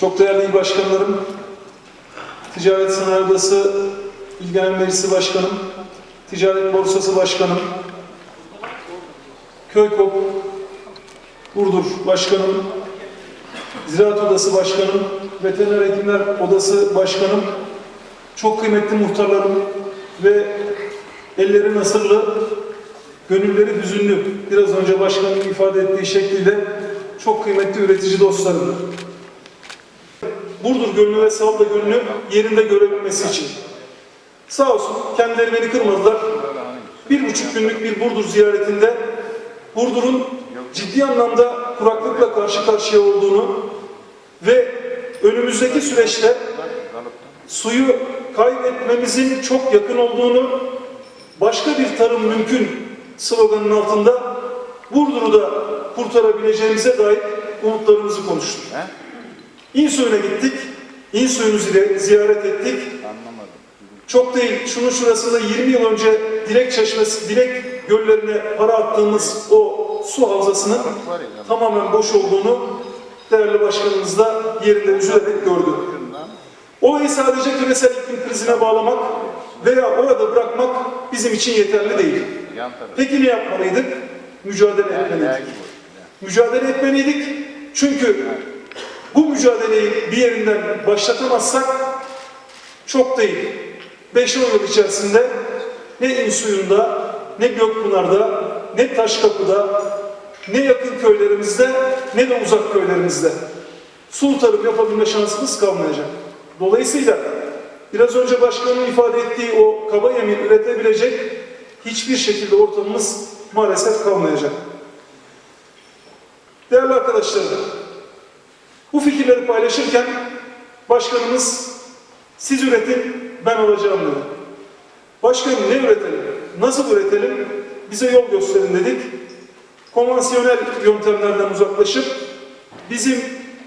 Çok değerli il başkanlarım, Ticaret Sanayi Odası İl Genel Meclisi Başkanım, Ticaret Borsası Başkanım, Köykop, Burdur Başkanım, Ziraat Odası Başkanım, Veteriner Hekimler Odası Başkanım, çok kıymetli muhtarlarım ve elleri nasırlı, gönülleri hüzünlü, biraz önce başkanın ifade ettiği şekliyle çok kıymetli üretici dostlarım. Burdur Gölü'nü ve Salda Gölü'nü yerinde görebilmesi için. Sağ olsun kendileri beni kırmadılar. Bir buçuk günlük bir Burdur ziyaretinde Burdur'un ciddi anlamda kuraklıkla karşı karşıya olduğunu ve önümüzdeki süreçte suyu kaybetmemizin çok yakın olduğunu, başka bir tarım mümkün sloganının altında Burdur'u da kurtarabileceğimize dair umutlarımızı konuştuk. İnsoy'una gittik, İnsoy'unu zi- ziyaret ettik. Çok değil, şunun şurasında 20 yıl önce Dilek Çeşmesi, Dilek göllerine para attığımız o su havzasının tamamen boş olduğunu değerli başkanımız da yerinde üzülerek gördü. Olayı sadece küresel iklim krizine bağlamak veya orada bırakmak bizim için yeterli değil. Peki ne yapmalıydık? Mücadele etmeliydik. Mücadele etmeliydik. Çünkü bu mücadeleyi bir yerinden başlatamazsak çok değil. 5-10 yıl içerisinde ne İnsuyu'nda, ne Gökpınar'da, ne Taşkapı'da, ne yakın köylerimizde, ne de uzak köylerimizde sulu tarım yapabilme şansımız kalmayacak. Dolayısıyla biraz önce başkanın ifade ettiği o kaba yemin üretebilecek hiçbir şekilde ortamımız maalesef kalmayacak. Değerli arkadaşlarım, bu fikirleri paylaşırken başkanımız siz üretin ben alacağım dedi. Başkanım ne üretelim? Nasıl üretelim? Bize yol gösterin dedik. Konvansiyonel yöntemlerden uzaklaşıp bizim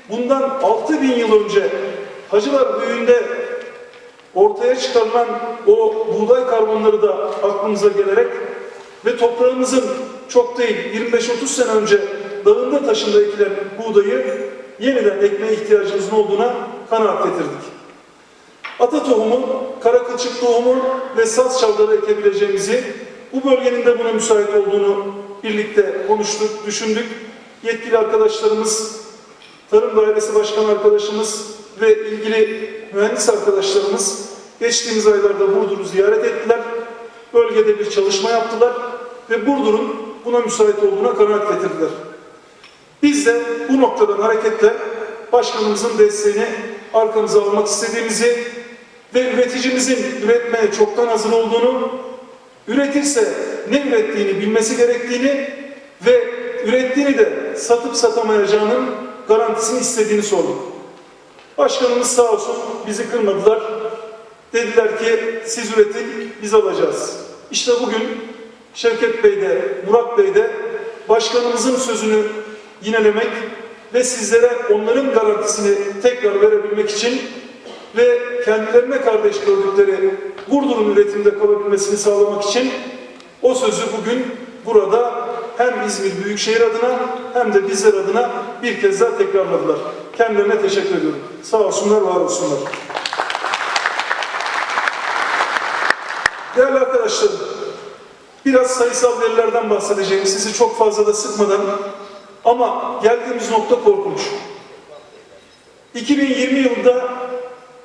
bundan 6000 yıl önce Hacılar Büyüğü'nde ortaya çıkarılan o buğday karbonları da aklımıza gelerek ve toprağımızın çok değil 25-30 sene önce dağında taşında ekilen buğdayı yeniden ekmeye ihtiyacımızın olduğuna kanaat getirdik. Ata tohumu, kara kılçık tohumu ve saz çavdarı ekebileceğimizi, bu bölgenin de buna müsait olduğunu birlikte konuştuk, düşündük. Yetkili arkadaşlarımız, Tarım Dairesi Başkan arkadaşımız ve ilgili mühendis arkadaşlarımız geçtiğimiz aylarda Burdur'u ziyaret ettiler. Bölgede bir çalışma yaptılar ve Burdur'un buna müsait olduğuna kanaat getirdiler. Biz de bu noktadan hareketle başkanımızın desteğini arkamıza almak istediğimizi ve üreticimizin üretmeye çoktan hazır olduğunu, üretirse ne ürettiğini bilmesi gerektiğini ve ürettiğini de satıp satamayacağının garantisini istediğini sorduk. Başkanımız sağ olsun bizi kırmadılar. Dediler ki siz üretin biz alacağız. İşte bugün Şevket Bey de Murat Bey de başkanımızın sözünü yinelemek ve sizlere onların garantisini tekrar verebilmek için ve kendilerine kardeş gördükleri Burdur'un üretimde kalabilmesini sağlamak için o sözü bugün burada hem İzmir Büyükşehir adına hem de bizler adına bir kez daha tekrarladılar. Kendilerine teşekkür ediyorum. Sağ olsunlar, var olsunlar. Değerli arkadaşlarım, biraz sayısal verilerden bahsedeceğim. Sizi çok fazla da sıkmadan ama geldiğimiz nokta korkunç. 2020 yılında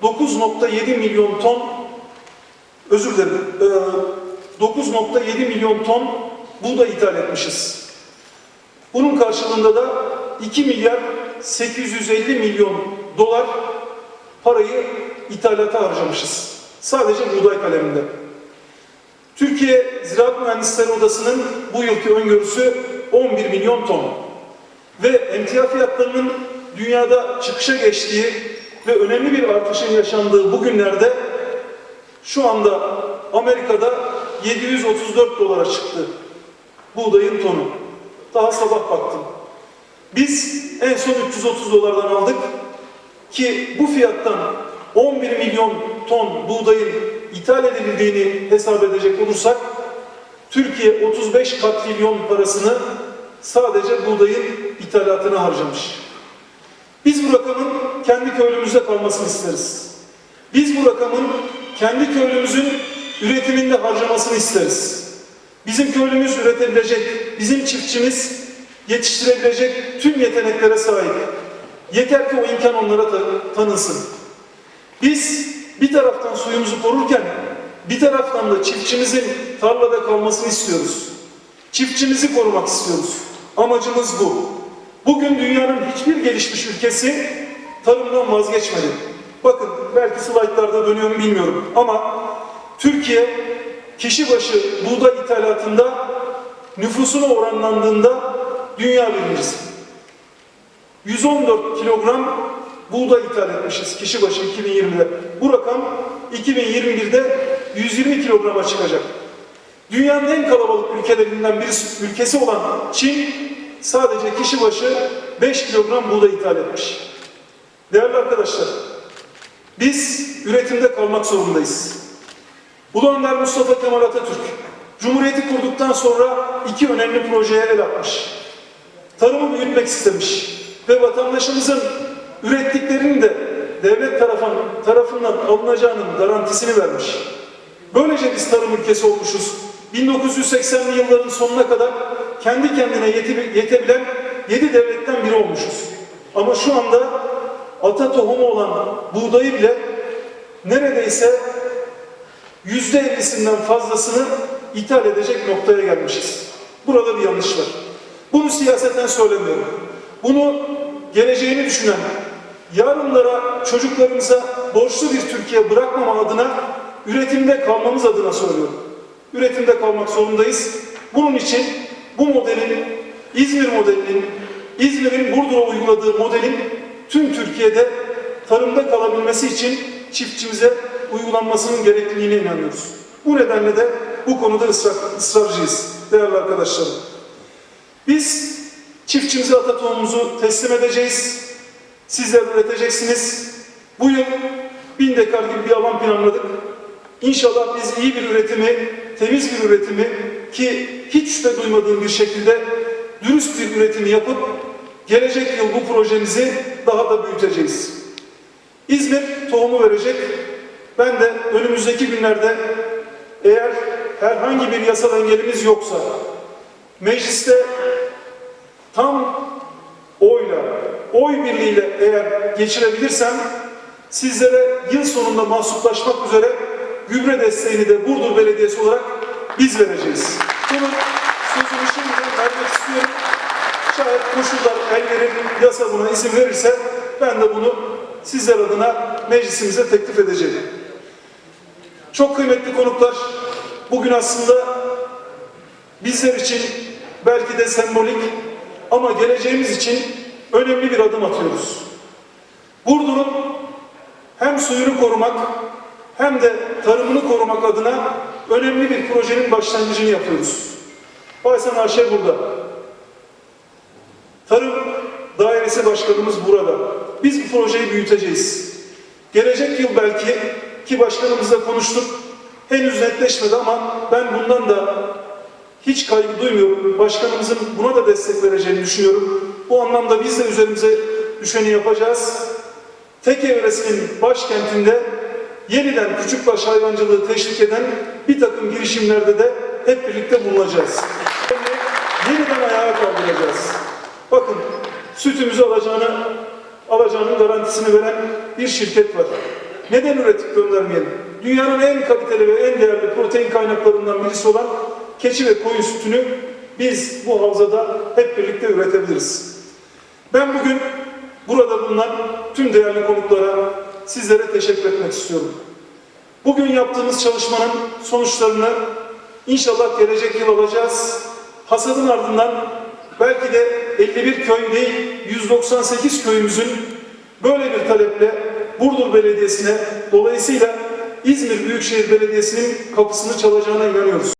9.7 milyon ton özür dilerim e, 9.7 milyon ton buğday ithal etmişiz. Bunun karşılığında da 2 milyar 850 milyon dolar parayı ithalata harcamışız. Sadece buğday kaleminde. Türkiye Ziraat Mühendisleri Odası'nın bu yılki öngörüsü 11 milyon ton. Ve emtia fiyatlarının dünyada çıkışa geçtiği ve önemli bir artışın yaşandığı bu günlerde şu anda Amerika'da 734 dolara çıktı buğdayın tonu. Daha sabah baktım. Biz en son 330 dolardan aldık ki bu fiyattan 11 milyon ton buğdayın ithal edildiğini hesap edecek olursak Türkiye 35 katrilyon parasını sadece buğdayın ithalatına harcamış. Biz bu rakamın kendi köylümüzde kalmasını isteriz. Biz bu rakamın kendi köylümüzün üretiminde harcamasını isteriz. Bizim köylümüz üretebilecek, bizim çiftçimiz yetiştirebilecek tüm yeteneklere sahip. Yeter ki o imkan onlara ta- tanınsın. Biz bir taraftan suyumuzu korurken bir taraftan da çiftçimizin tarlada kalmasını istiyoruz. Çiftçimizi korumak istiyoruz. Amacımız bu. Bugün dünyanın hiçbir gelişmiş ülkesi tarımdan vazgeçmedi. Bakın belki slaytlarda dönüyor mu bilmiyorum ama Türkiye kişi başı buğday ithalatında nüfusuna oranlandığında dünya birincisi. 114 kilogram buğday ithal etmişiz kişi başı 2020'de. Bu rakam 2021'de 120 kilograma çıkacak. Dünyanın en kalabalık ülkelerinden birisi ülkesi olan Çin sadece kişi başı 5 kilogram buğday ithal etmiş. Değerli arkadaşlar, biz üretimde kalmak zorundayız. Ulu Mustafa Kemal Atatürk, Cumhuriyeti kurduktan sonra iki önemli projeye el atmış. Tarımı büyütmek istemiş ve vatandaşımızın ürettiklerinin de devlet tarafından, tarafından alınacağının garantisini vermiş. Böylece biz tarım ülkesi olmuşuz. 1980'li yılların sonuna kadar kendi kendine yetebilen 7 devletten biri olmuşuz. Ama şu anda ata tohumu olan buğdayı bile neredeyse yüzde ellisinden fazlasını ithal edecek noktaya gelmişiz. Burada bir yanlış var. Bunu siyaseten söylemiyorum. Bunu geleceğini düşünen, yarınlara çocuklarımıza borçlu bir Türkiye bırakmama adına üretimde kalmamız adına söylüyorum. Üretimde kalmak zorundayız. Bunun için bu modelin, İzmir modelinin, İzmir'in Burdur'a uyguladığı modelin tüm Türkiye'de tarımda kalabilmesi için çiftçimize uygulanmasının gerekliliğine inanıyoruz. Bu nedenle de bu konuda ısrar, ısrarcıyız değerli arkadaşlarım. Biz çiftçimize ata tohumumuzu teslim edeceğiz. Sizler üreteceksiniz. Bu yıl bin dekar gibi bir alan planladık. İnşallah biz iyi bir üretimi, temiz bir üretimi ki hiç şüphe duymadığım bir şekilde dürüst bir üretimi yapıp gelecek yıl bu projemizi daha da büyüteceğiz. İzmir tohumu verecek. Ben de önümüzdeki günlerde eğer herhangi bir yasal engelimiz yoksa mecliste tam oyla, oy birliğiyle eğer geçirebilirsem sizlere yıl sonunda mahsuplaşmak üzere gübre desteğini de Burdur Belediyesi olarak biz vereceğiz. Bunun sözünü şimdiden vermek istiyorum. Şayet koşullar el verir, yasa buna izin verirse ben de bunu sizler adına meclisimize teklif edeceğim. Çok kıymetli konuklar, bugün aslında bizler için belki de sembolik ama geleceğimiz için önemli bir adım atıyoruz. Burdur'un hem suyunu korumak hem de tarımını korumak adına önemli bir projenin başlangıcını yapıyoruz. Baysan Ayşe burada. Tarım Dairesi Başkanımız burada. Biz bu projeyi büyüteceğiz. Gelecek yıl belki ki başkanımızla konuştuk. Henüz netleşmedi ama ben bundan da hiç kaygı duymuyorum. Başkanımızın buna da destek vereceğini düşünüyorum. Bu anlamda biz de üzerimize düşeni yapacağız. Teke yöresinin başkentinde yeniden küçükbaş hayvancılığı teşvik eden bir takım girişimlerde de hep birlikte bulunacağız. Yeniden ayağa kaldıracağız. Bakın sütümüzü alacağını, alacağının garantisini veren bir şirket var. Neden üretip göndermeyelim? Dünyanın en kaliteli ve en değerli protein kaynaklarından birisi olan keçi ve koyun sütünü biz bu havzada hep birlikte üretebiliriz. Ben bugün burada bulunan tüm değerli konuklara sizlere teşekkür etmek istiyorum. Bugün yaptığımız çalışmanın sonuçlarını inşallah gelecek yıl alacağız. Hasadın ardından belki de 51 köy değil 198 köyümüzün böyle bir taleple Burdur Belediyesi'ne dolayısıyla İzmir Büyükşehir Belediyesi'nin kapısını çalacağına inanıyoruz.